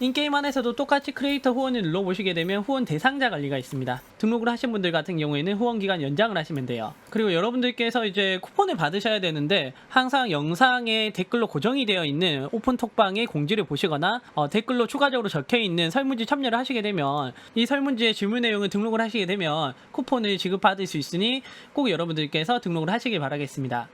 인게임 안에서도 똑같이 크리에이터 후원을 눌러보시게 되면 후원 대상자 관리가 있습니다. 등록을 하신 분들 같은 경우에는 후원 기간 연장을 하시면 돼요. 그리고 여러분들께서 이제 쿠폰을 받으셔야 되는데 항상 영상에 댓글로 고정이 되어 있는 오픈 톡방의 공지를 보시거나 어, 댓글로 추가적으로 적혀 있는 설문지 참여를 하시게 되면 이 설문지의 질문 내용을 등록을 하시게 되면 쿠폰을 지급받을 수 있으니 꼭 여러분들께서 등록을 하시길 바라겠습니다.